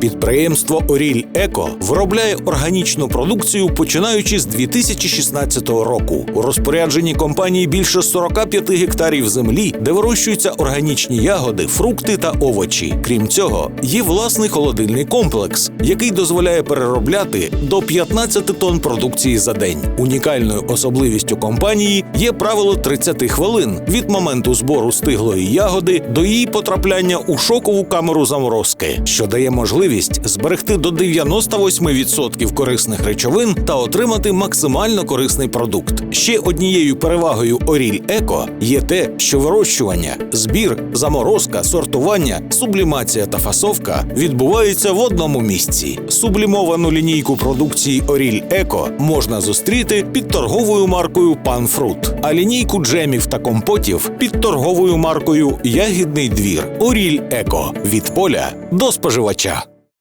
Підприємство Оріль Еко виробляє органічну продукцію починаючи з 2016 року. У розпорядженні компанії більше 45 гектарів землі, де вирощуються органічні ягоди, фрукти та овочі. Крім цього, є власний холодильний комплекс, який дозволяє переробляти до 15 тонн продукції за день. Унікальною особливістю компанії є правило 30 хвилин від моменту збору стиглої ягоди до її потрапляння у шокову камеру заморозки, що дає можливість зберегти до 98% корисних речовин та отримати максимально корисний продукт. Ще однією перевагою Оріль Еко є те, що вирощування, збір, заморозка, сортування, сублімація та фасовка відбуваються в одному місці. Сублімовану лінійку продукції Оріль Еко можна зустріти під торговою маркою Панфрут, а лінійку джемів та компотів під торговою маркою Ягідний двір Оріль Еко від поля до споживача.